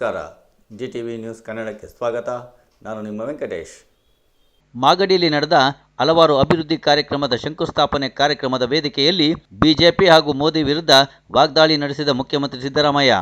ನಮಸ್ಕಾರ. G T V news ಕನ್ನಡಕ್ಕೆ ಸ್ವಾಗತ. ನಾನು ನಿಮ್ಮ ವೆಂಕಟೇಶ್. ಮಾಗಡಿಯಲ್ಲಿ ನಡೆದ ಹಲವಾರು ಅಭಿವೃದ್ಧಿ ಕಾರ್ಯಕ್ರಮದ ಶಂಕುಸ್ಥಾಪನೆ ಕಾರ್ಯಕ್ರಮದ ವೇದಿಕೆಯಲ್ಲಿ ಬಿಜೆಪಿ ಹಾಗೂ ಮೋದಿ ವಿರುದ್ಧ ವಾಗ್ದಾಳಿ ನಡೆಸಿದ ಮುಖ್ಯಮಂತ್ರಿ ಸಿದ್ದರಾಮಯ್ಯ.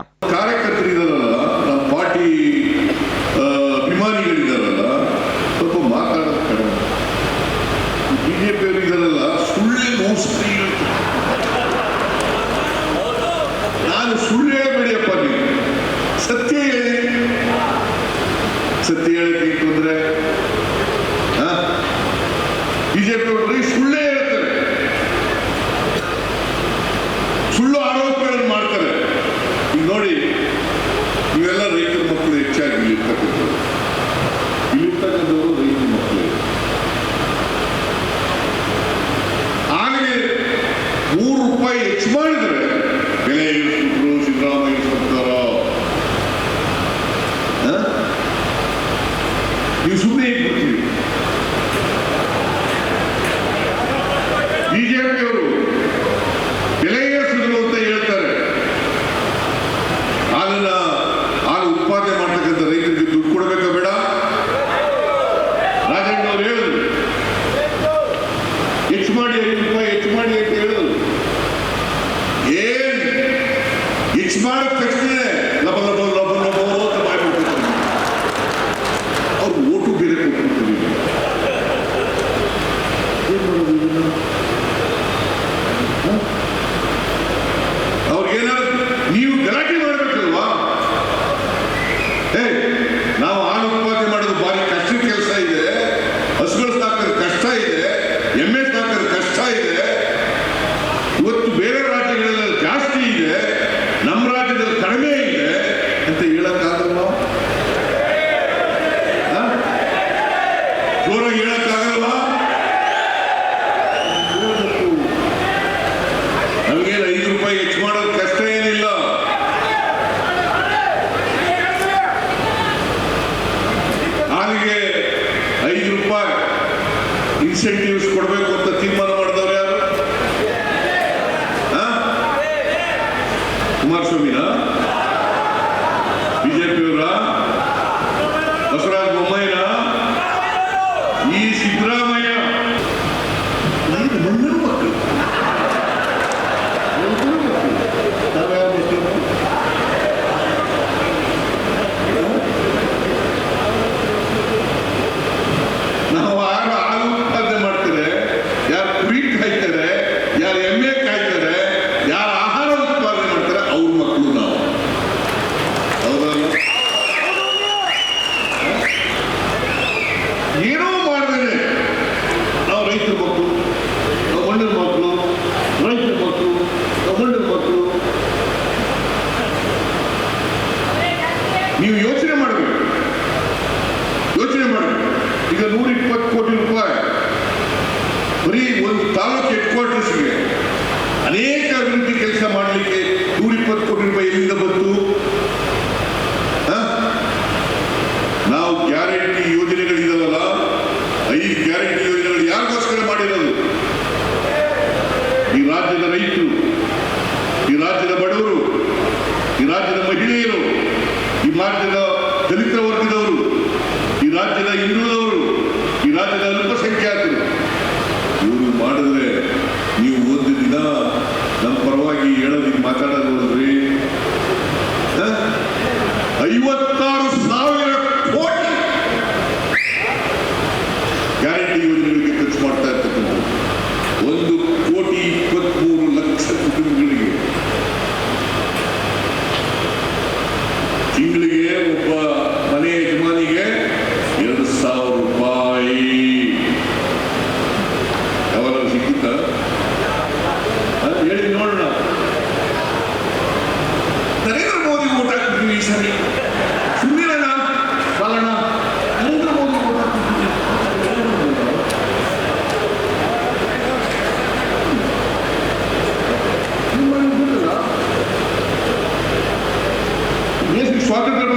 박소민은 ತಾಲೂಕು ಹೆಡ್ ಕ್ವಾರ್ಟರ್ಸ್ಗೆ ಅನೇಕ ಅಭಿವೃದ್ಧಿ ಕೆಲಸ ಮಾಡಲಿಕ್ಕೆ ನೂರ ಇಪ್ಪತ್ತು ಕೋಟಿ ರೂಪಾಯಿ ಎಲ್ಲಿಂದ ಬಂತು? ನಾವು ಗ್ಯಾರಂಟಿ ಯೋಜನೆಗಳಿದಾವಲ್ಲ ಐದು ಗ್ಯಾರಂಟಿ ಯೋಜನೆಗಳು ಯಾರಿಗೋಸ್ಕರ ಮಾಡಿರೋದು? ಈ ರಾಜ್ಯದ ರೈತರು.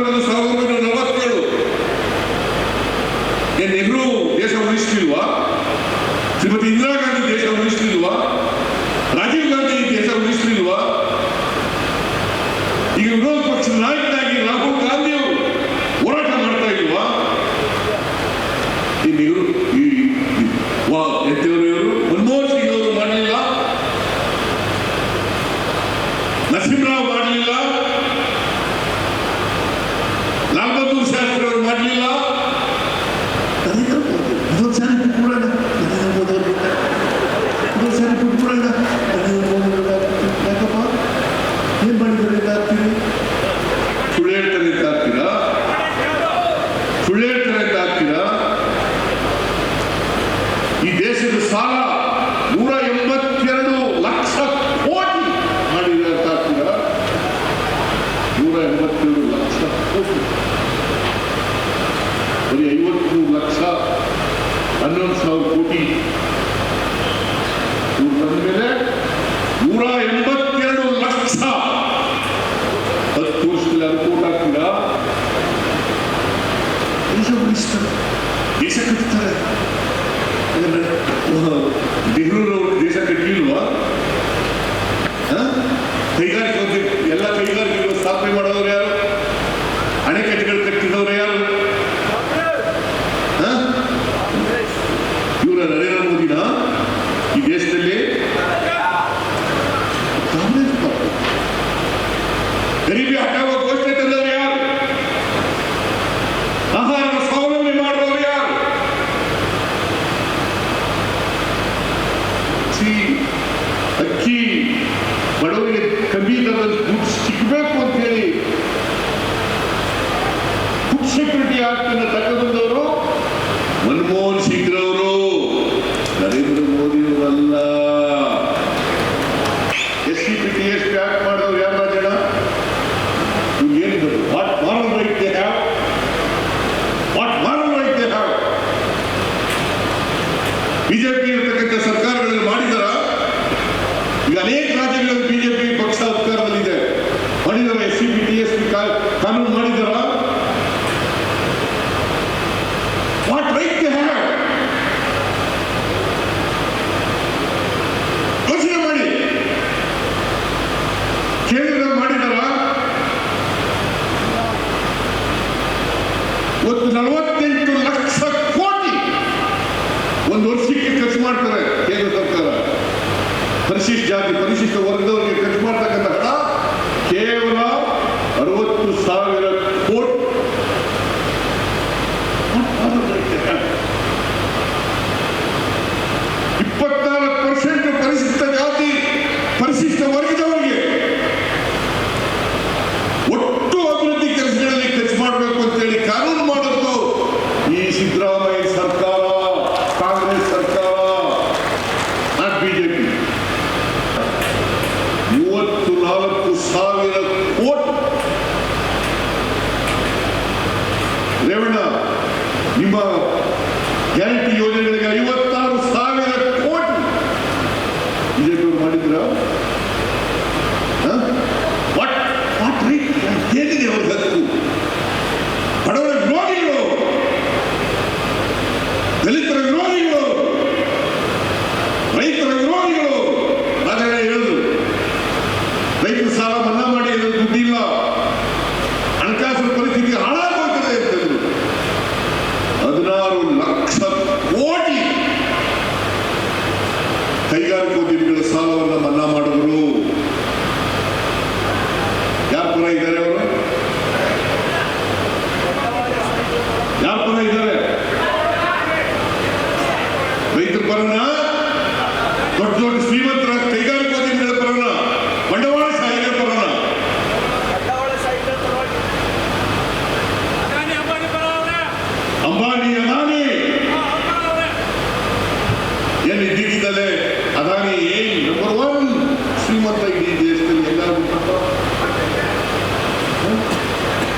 Câmara da আলম সব কোটি ఆడుతున్న తగ్గదుందరూ మన్మోహన్ പരിശീഷിച്ചാക്കി പരിശീഷിച്ച വർഗങ്ങൾ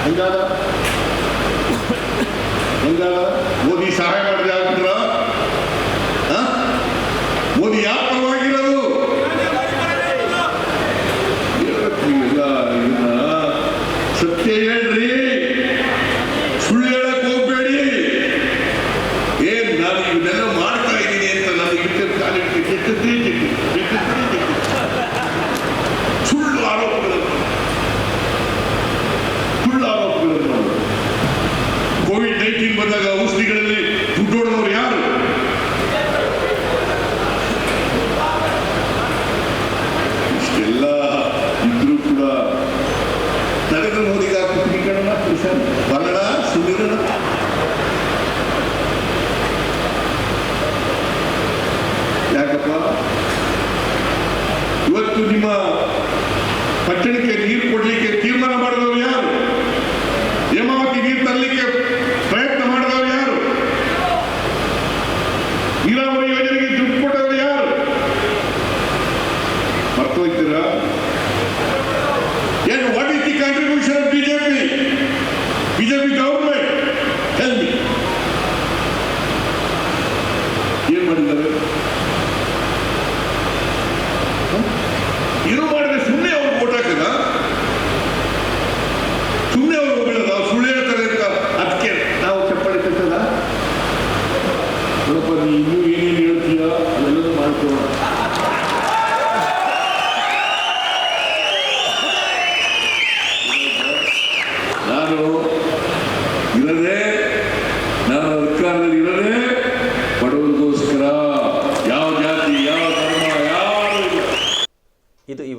ಹಂಗಾದ ಹಂಗಾದ ಮೋದಿ ಸಹಾಯ ಮಾಡಿದ ಯಾಕಿದ್ರ ಮೋದಿ ಯಾವ ಪರವಾಗಿರೋದು? ಸತ್ಯ ಹೇಳ್ರಿ. ಸುಳ್ಳು ಹೇಳಕ್ ಹೋಗ್ಬೇಡಿ. ಏನ್ ನಾನು ಇದನ್ನೆಲ್ಲ ಮಾಡ್ತಾ ಇದ್ದೀನಿ ಅಂತ ನಾನು ಇಟ್ಟಿರ್ತಾನೆ